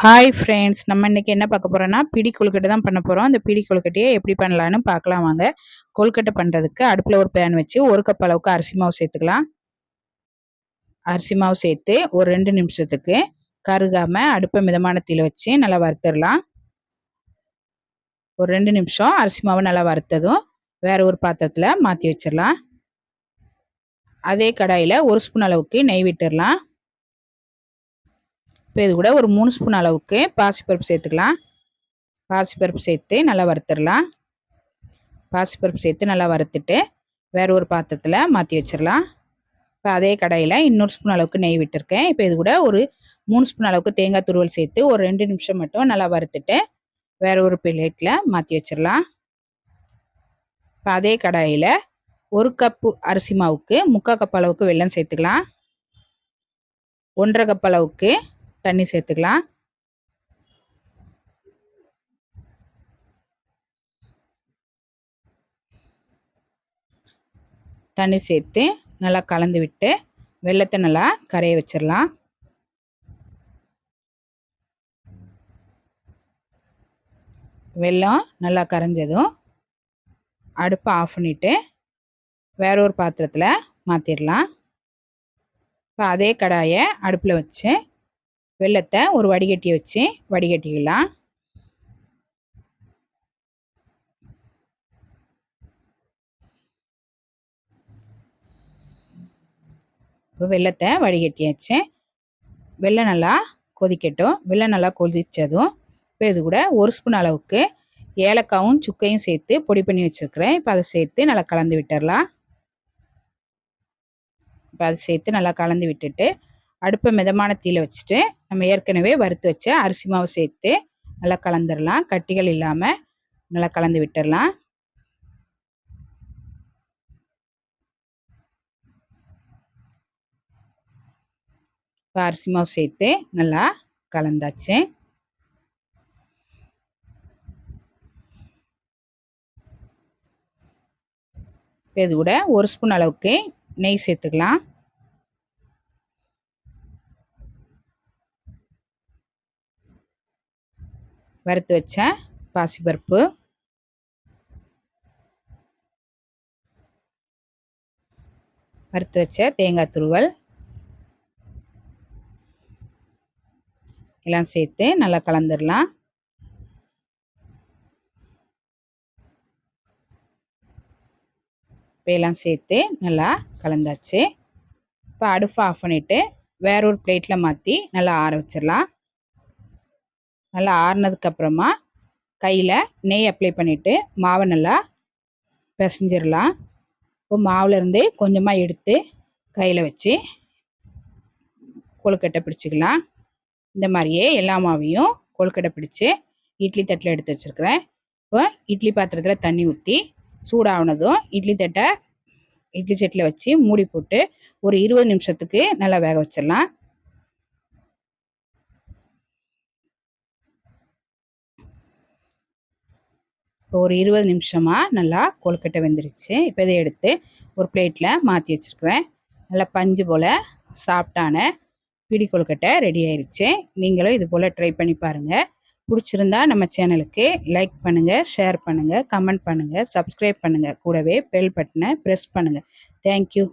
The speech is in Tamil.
ஹாய் ஃப்ரெண்ட்ஸ் நம்ம இன்றைக்கி என்ன பார்க்க போகிறோன்னா பிடி கொழுக்கட்டை தான் பண்ண போகிறோம் அந்த பிடி கொழுக்கட்டையை எப்படி பண்ணலான்னு பார்க்கலாம் வாங்க. கொழுக்கட்டை பண்ணுறதுக்கு அடுப்பில் ஒரு பேன் வச்சு ஒரு கப் அளவுக்கு அரிசி மாவு சேர்த்துக்கலாம். அரிசி மாவு சேர்த்து ஒரு ரெண்டு நிமிஷத்துக்கு கருகாமல் அடுப்பை மிதமான தீல வச்சு நல்லா வறுத்துடலாம். ஒரு ரெண்டு நிமிஷம் அரிசி மாவு நல்லா வறுத்ததும் வேறு ஒரு பாத்திரத்தில் மாற்றி வச்சிடலாம். அதே கடாயில் ஒரு ஸ்பூன் அளவுக்கு நெய் விட்டுடலாம். இப்போ இது கூட ஒரு மூணு ஸ்பூன் அளவுக்கு பாசிப்பருப்பு சேர்த்துக்கலாம். பாசிப்பருப்பு சேர்த்து நல்லா வறுத்துடலாம். பாசிப்பருப்பு சேர்த்து நல்லா வறுத்துட்டு வேறு ஒரு பாத்திரத்தில் மாற்றி வச்சிடலாம். இப்போ அதே கடையில் இன்னொரு ஸ்பூன் அளவுக்கு நெய் விட்டுருக்கேன். இப்போ இது கூட ஒரு மூணு ஸ்பூன் அளவுக்கு தேங்காய் துருவல் சேர்த்து ஒரு ரெண்டு நிமிஷம் மட்டும் நல்லா வறுத்துட்டு வேறு ஒரு பிளேட்டில் மாற்றி வச்சிடலாம். இப்போ அதே கடாயில் ஒரு கப்பு அரிசி மாவுக்கு முக்கால் கப் அளவுக்கு வெல்லம் சேர்த்துக்கலாம். ஒன்றரை கப் அளவுக்கு தண்ணி சேர்த்துக்கலாம். தண்ணி சேர்த்து நல்லா கலந்து விட்டு வெள்ளத்தை நல்லா கரைய வச்சிடலாம் வெள்ளம் நல்லா கரைஞ்சதும் அடுப்பை ஆஃப் பண்ணிவிட்டு வேற ஒரு பாத்திரத்தில் மாற்றிடலாம் இப்போ அதே கடாயை அடுப்பில் வச்சு வெள்ளத்தை ஒரு வடிகட்டி வச்சு வடிகட்டிக்கலாம் இப்போ வெள்ளத்தை வடிகட்டியாச்சு. வெள்ளம் நல்லா கொதிக்கட்டும். வெள்ளம் நல்லா கொதித்ததும் இப்போ இது கூட ஒரு ஸ்பூன் அளவுக்கு ஏலக்காவும் சுக்கையும் சேர்த்து பொடி பண்ணி வச்சுருக்கிறேன். இப்போ அதை சேர்த்து நல்லா கலந்து விட்டுடலாம். இப்போ அதை சேர்த்து நல்லா கலந்து விட்டுட்டு அடுப்பை மிதமான தீயில் வச்சுட்டு நம்ம ஏற்கனவே வறுத்து வச்ச அரிசி மாவு சேர்த்து நல்லா கலந்துடலாம் கட்டிகள் இல்லாமல் நல்லா கலந்து விட்டுடலாம் இப்போ அரிசி மாவு சேர்த்து நல்லா கலந்தாச்சு. இப்போ இது கூட ஒரு ஸ்பூன் அளவுக்கு நெய் சேர்த்துக்கலாம். வறுத்து வச்ச பாசிப்பருப்பு வறுத்து வச்ச தேங்காய் துருவல். எல்லாம் சேர்த்து நல்லா கலந்துடலாம் எல்லாம் சேர்த்து நல்லா கலந்தாச்சு. இப்போ அடுப்பு ஆஃப் பண்ணிவிட்டு வேற ஒரு பிளேட்டில் மாற்றி நல்லா ஆற வச்சிடலாம் நல்லா ஆறுனதுக்கப்புறமா கையில் நெய் அப்ளை பண்ணிவிட்டு மாவை நல்லா பிசைஞ்சிடலாம் இப்போ மாவுலேருந்து கொஞ்சமாக எடுத்து கையில் வச்சு கொழுக்கட்டை பிடிச்சிக்கலாம். இந்த மாதிரியே எல்லா மாவையும் கொழுக்கட்டை பிடிச்சி இட்லி தட்டில் எடுத்து வச்சுருக்கிறேன். இப்போ இட்லி பாத்திரத்தில் தண்ணி ஊற்றி சூடாகினதும் இட்லி தட்டை இட்லி சட்டியில் வச்சு மூடி போட்டு ஒரு இருபது நிமிஷத்துக்கு நல்லா வேக வச்சிடலாம் இப்போ ஒரு இருபது நிமிஷமாக நல்லா கொழுக்கட்டை வெந்துருச்சு. இப்போ இதை எடுத்து ஒரு பிளேட்டில் மாற்றி வச்சுருக்குறேன். நல்லா பஞ்சு போல் சாஃப்டான பிடி கொழுக்கட்டை ரெடி ஆயிடுச்சு நீங்களும் இது போல் ட்ரை பண்ணி பாருங்கள் பிடிச்சிருந்தா நம்ம சேனலுக்கு லைக் பண்ணுங்கள் ஷேர் பண்ணுங்கள் கமெண்ட் பண்ணுங்கள் சப்ஸ்கிரைப் பண்ணுங்கள் கூடவே பெல் பட்டனை ப்ரெஸ் பண்ணுங்கள் தேங்க்யூ